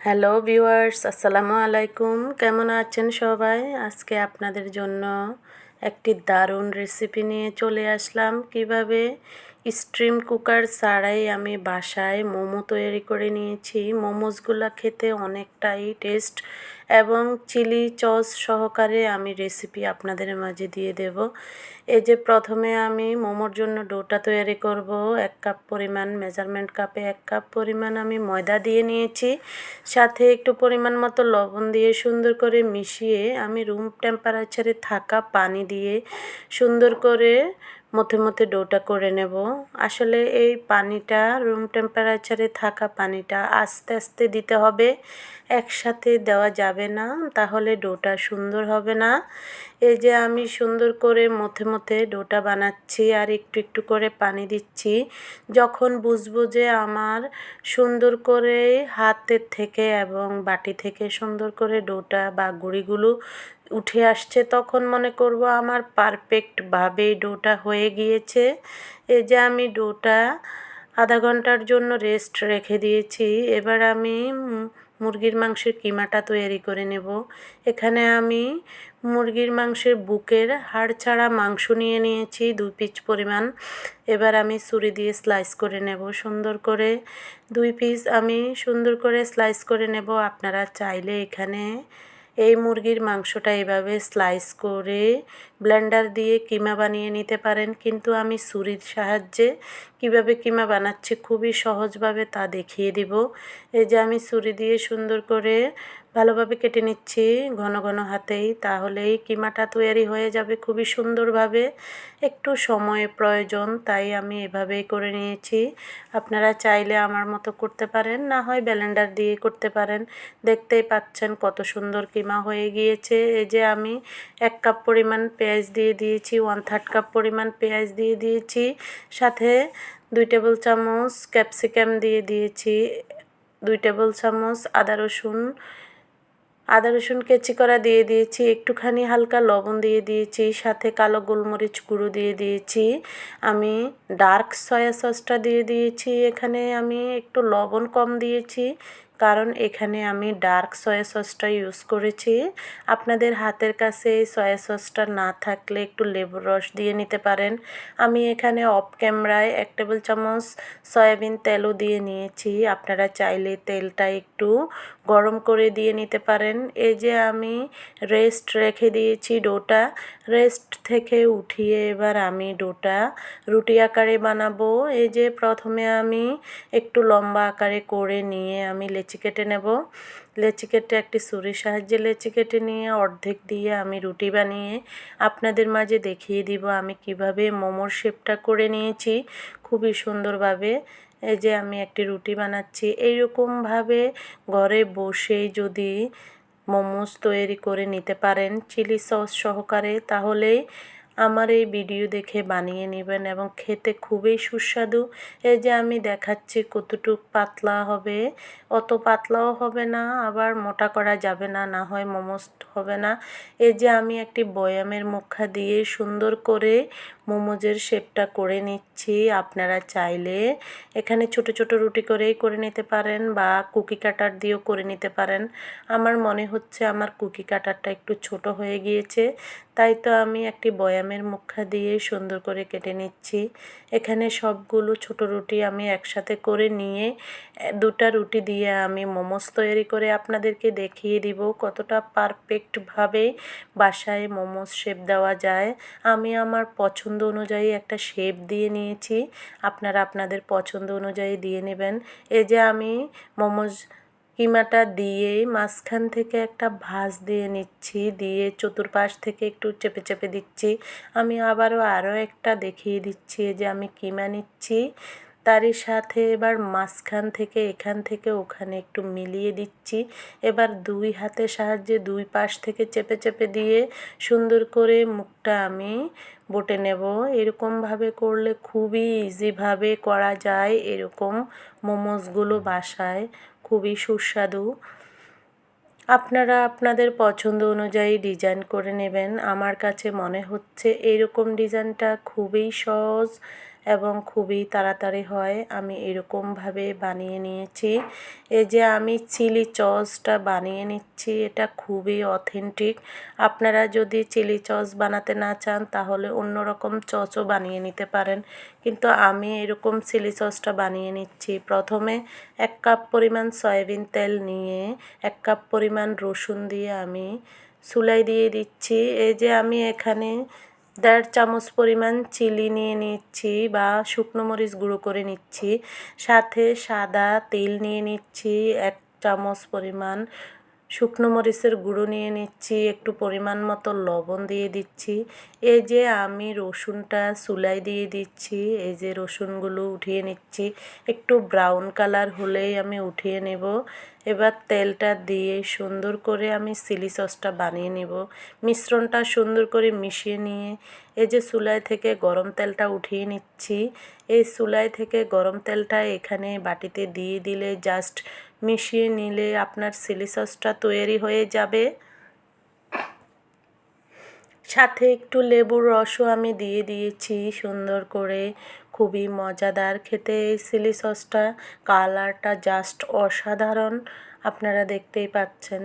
Hello viewers, আসসালামু আলাইকুম। কেমন আছেন সবাই? আজকে আপনাদের জন্য একটি দারুণ রেসিপি নিয়ে চলে আসলাম। কীভাবে স্ট্রিম কুকার ছাড়াই আমি বাসায় মোমো তৈরি করে নিয়েছি। মোমোসগুলো খেতে অনেকটাই টেস্ট এবং চিলি চস সহকারে আমি রেসিপি আপনাদের মাঝে দিয়ে দেব। এই যে প্রথমে আমি মোমোর জন্য ডোটা তৈরি করব। এক কাপ পরিমাণ মেজারমেন্ট কাপে এক কাপ পরিমাণ আমি ময়দা দিয়ে নিয়েছি। সাথে একটু পরিমাণ মতো লবণ দিয়ে সুন্দর করে মিশিয়ে আমি রুম টেম্পারেচারে থাকা পানি দিয়ে সুন্দর করে মধ্যে মধ্যে ডোটা করে নেব। আসলে এই পানিটা রুম টেম্পারেচারে থাকা পানিটা আস্তে আস্তে দিতে হবে। একসাথে দেওয়া যাবে না, তাহলে ডোটা সুন্দর হবে না। এই যে আমি সুন্দর করে মধ্যে মথে ডোটা বানাচ্ছি আর একটু একটু করে পানি দিচ্ছি, যখন বুঝব যে আমার সুন্দর করে হাতের থেকে এবং বাটি থেকে সুন্দর করে ডোটা বা গুঁড়িগুলো উঠে আসছে, তখন মনে করব আমার পারফেক্টভাবে ডোটা হয়ে গিয়েছে। এই যে আমি ডোটা আধা ঘণ্টার জন্য রেস্ট রেখে দিয়েছি, এবার আমি মুরগির মাংসের কিমাটা তৈরি করে নেব। এখানে আমি মুরগির মাংসের বুকের হাড় ছাড়া মাংস নিয়ে নিয়েছি, দুই পিস পরিমাণ। এবার আমি ছুরি দিয়ে স্লাইস করে নেব সুন্দর করে। দুই পিস আমি সুন্দর করে স্লাইস করে নেব। আপনারা চাইলে এখানে এই মুরগির মাংসটা এভাবে স্লাইস করে ব্লেন্ডার দিয়ে কিমা বানিয়ে নিতে পারেন। কিন্তু আমি ছুরির সাহায্যে কীভাবে কিমা বানাচ্ছি খুবই সহজভাবে তা দেখিয়ে দিব। এই যে আমি ছুরি দিয়ে সুন্দর করে ভালোভাবে কেটে নিচ্ছি ঘন ঘন হাতেই, তাহলেই কিমাটা তৈরি হয়ে যাবে খুবই সুন্দরভাবে। একটু সময় প্রয়োজন, তাই আমি এভাবেই করে নিয়েছি। আপনারা চাইলে আমার মতো করতে পারেন, না হয় ব্যালেন্ডার দিয়ে করতে পারেন। দেখতেই পাচ্ছেন কত সুন্দর কিমা হয়ে গিয়েছে। এই যে আমি এক কাপ পরিমাণ পেঁয়াজ দিয়ে দিয়েছি ওয়ান থার্ড কাপ পরিমাণ পেঁয়াজ দিয়ে দিয়েছি। সাথে দুই টেবিল চামচ ক্যাপসিকাম দিয়ে দিয়েছি, দুই টেবিল চামচ আদা রসুন আদা রসুন কেচি করা দিয়ে দিয়েছি, একটুখানি হালকা লবণ দিয়ে দিয়েছি, সাথে কালো গোলমরিচ গুঁড়ো দিয়ে দিয়েছি। আমি ডার্ক সয়া সসটা দিয়ে দিয়েছি, এখানে আমি একটু লবণ কম দিয়েছি। কারণ এখানে আমি ডার্ক সয়া সসটা ইউজ করেছি। আপনাদের হাতের কাছে এই সয়া সসটা না থাকলে একটু লেবুর রস দিয়ে নিতে পারেন। আমি এখানে অফ ক্যামেরায় এক টেবিল চামচ সয়াবিন তেলও দিয়ে নিয়েছি। আপনারা চাইলে তেলটা একটু গরম করে দিয়ে নিতে পারেন। এই যে আমি রেস্ট রেখে দিয়েছি ডোটা। রেস্ট থেকে উঠিয়ে এবার আমি ডোটা রুটি আকারে বানাবো। এই যে প্রথমে আমি একটু লম্বা আকারে করে নিয়ে আমি লেচি কেটে নেব। লেচি কেটে একটি ছুরির সাহায্যে লেচি কেটে নিয়ে অর্ধেক দিয়ে আমি রুটি বানিয়ে আপনাদের মাঝে দেখিয়ে দিব আমি কীভাবে মোমোর শেপটা করে নিয়েছি। খুবই সুন্দরভাবে এই যে আমি একটি রুটি বানাচ্ছি। এইরকমভাবে ঘরে বসেই যদি মোমোস তৈরি করে নিতে পারেন, চিলি সস সহকারে, তাহলেই আমার এই ভিডিও দেখে বানিয়ে নেবেন এবং খেতে খুবই সুস্বাদু। এই যে আমি দেখাচ্ছি কতটুক পাতলা হবে, অত পাতলাও হবে না, আবার মোটা করা যাবে না না হয় মোমোস হবে না। এই যে আমি একটি বয়ামের মুখা দিয়ে সুন্দর করে মোমোজের শেপটা করে নিচ্ছি। আপনারা চাইলে এখানে ছোট ছোট রুটি করেই করে নিতে পারেন বা কুকি কাটার দিয়েও করে নিতে পারেন। আমার মনে হচ্ছে আমার কুকি কাটারটা একটু ছোট হয়ে গিয়েছে, তাই তো আমি একটি বয়ামের মুখা দিয়ে সুন্দর করে কেটে নিচ্ছি। এখানে সবগুলো ছোট রুটি আমি একসাথে করে নিয়ে দুটা রুটি দিয়ে আমি মোমোস তৈরি করে আপনাদেরকে দেখিয়ে দিব কতটা পারফেক্টভাবে বাসায় মোমোস শেপ দেওয়া যায়। আমি আমার পছন্দ অনুযায়ী একটা শেপ দিয়ে নিয়েছি। আপনারা আপনাদের পছন্দ অনুযায়ী দিয়ে নেবেন। এই যে আমি মোমোজ কিমাটা দিয়ে মাঝখান থেকে একটা ভাঁজ দিয়ে নিচ্ছি, দিয়ে চতুর্পাশ থেকে একটু চেপে চেপে দিচ্ছি। আমি আবারও আরও একটা দেখিয়ে দিচ্ছি যে আমি কিমা নিচ্ছি। তারই সাথে এবার মাঝখান থেকে এখান থেকে ওখানে একটু মিলিয়ে দিচ্ছি। এবার দুই হাতের সাহায্যে দুই পাশ থেকে চেপে চেপে দিয়ে সুন্দর করে মুখটা আমি বটে নেব। এরকমভাবে করলে খুবই ইজিভাবে করা যায়। এরকম মোমোসগুলো বাসায় খুবই সুস্বাদু। আপনারা আপনাদের পছন্দ অনুযায়ী ডিজাইন করে নেবেন। আমার কাছে মনে হচ্ছে এরকম ডিজাইনটা খুবই সহজ এবং খুবই তাড়াতাড়ি হয়। আমি এরকমভাবে বানিয়ে নিয়েছি। এই যে আমি চিলি চসটা বানিয়ে নিচ্ছি, এটা খুবই অথেন্টিক আপনারা যদি চিলি চস বানাতে না চান, তাহলে অন্য রকম চচও বানিয়ে নিতে পারেন। কিন্তু আমি এরকম চিলি সসটা বানিয়ে নিচ্ছি। প্রথমে এক কাপ পরিমাণ সয়াবিন তেল নিয়ে এক কাপ পরিমাণ রসুন দিয়ে আমি চুলাই দিয়ে দিচ্ছি। এই যে আমি এখানে দেড় চামচ পরিমাণ চিলি নিয়ে নিচ্ছি বা শুকনো মরিচ গুঁড়ো করে নিচ্ছি। সাথে সাদা তেল নিয়ে নিচ্ছি, এক চামচ পরিমাণ শুকনো মরিচের গুঁড়ো নিয়ে নিচ্ছি, একটু পরিমাণ মতো লবণ দিয়ে দিচ্ছি। এই যে আমি রসুনটা চুলাই দিয়ে দিচ্ছি, এই যে রসুনগুলো উঠিয়ে নিচ্ছি। একটু ব্রাউন কালার হলেই আমি উঠিয়ে নেব। এবার তেলটা দিয়ে সুন্দর করে আমি চিলি সসটা বানিয়ে নেব। মিশ্রণটা সুন্দর করে মিশিয়ে নিয়ে এই যে চুলাই থেকে গরম তেলটা উঠিয়ে নিচ্ছি। এই চুলাই থেকে গরম তেলটা এখানে বাটিতে দিয়ে দিলে জাস্ট মিশিয়ে নিলে আপনার সিলি সসটা তৈরি হয়ে যাবে। সাথে একটু লেবুর রসও আমি দিয়ে দিয়েছি সুন্দর করে। খুবই মজাদার খেতে এই সিলি সসটা কালারটা জাস্ট অসাধারণ। আপনারা দেখতেই পাচ্ছেন।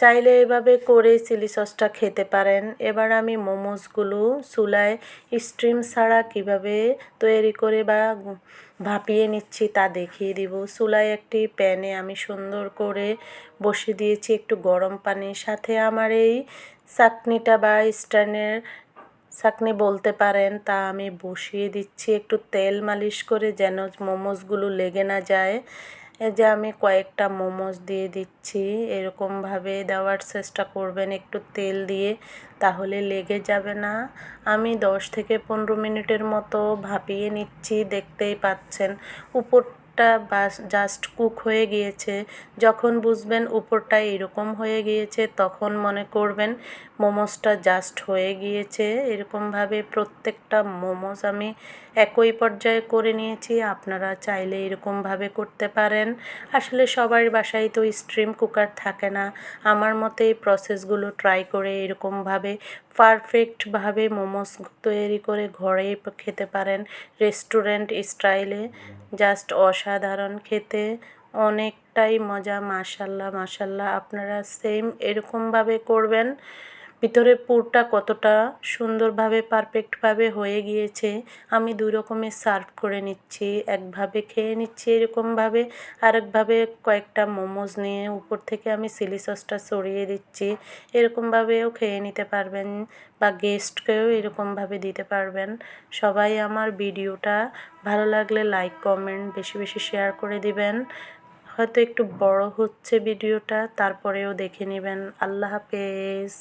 চাইলে এভাবে করে চিলি সসটা খেতে পারেন। এবার আমি মোমোসগুলো চুলায় স্টিম ছাড়া কীভাবে তৈরি করে বা ভাপিয়ে নিচ্ছি তা দেখিয়ে দিব। চুলায় একটি প্যানে আমি সুন্দর করে বসিয়ে দিয়েছি একটু গরম পানির সাথে আমার এই চাকনিটা বা স্ট্যান্ডের চাকনি বলতে পারেন, তা আমি বসিয়ে দিচ্ছি। একটু তেল মালিশ করে যেন মোমোসগুলো লেগে না যায়। যে আমি কয়েকটা মোমোস দিয়ে দিচ্ছি, এরকমভাবে দেওয়ার চেষ্টা করবেন একটু তেল দিয়ে, তাহলে লেগে যাবে না। আমি দশ থেকে পনেরো মিনিটের মতো ভাপিয়ে নিচ্ছি, দেখতেই পাচ্ছেন। উপর উপরটা বাস জাস্ট কুক হয়ে গিয়েছে। যখন বুঝবেন উপরটা এরকম হয়ে গিয়েছে, তখন মনে করবেন মোমোসটা জাস্ট হয়ে গিয়েছে। এরকমভাবে প্রত্যেকটা মোমোস আমি একই পর্যায়ে করে নিয়েছি। আপনারা চাইলে এরকমভাবে করতে পারেন। আসলে সবার বাসায় তো স্ট্রিম কুকার থাকে না। আমার মতে এই প্রসেসগুলো ট্রাই করে এরকমভাবে পারফেক্টভাবে মোমোস তৈরি করে ঘরে খেতে পারেন। রেস্টুরেন্ট স্টাইলে জাস্ট অসাধারণ খেতে অনেকটাই মজা মাশাল্লাহ মাশাল্লাহ। আপনারা সেম এরকমভাবে করবেন। ভিতরে পুরটা কতটা সুন্দরভাবে পারফেক্টভাবে হয়ে গিয়েছে, আমি দুই রকমের সার্ভ করে নিচ্ছি। একভাবে খেয়ে নিচ্ছি এরকমভাবে, আরেকভাবে কয়েকটা মোমোজ নিয়ে উপর থেকে আমি চিলি সসটা সরিয়ে দিচ্ছি। এরকমভাবেও খেয়ে নিতে পারবেন বা গেস্টকেও এরকমভাবে দিতে পারবেন। সবাই আমার ভিডিওটা ভালো লাগলে লাইক কমেন্ট বেশি বেশি শেয়ার করে দিবেন। হয়তো একটু বড় হচ্ছে ভিডিওটা, তারপরেও দেখে নেবেন। আল্লাহ হাফেজ।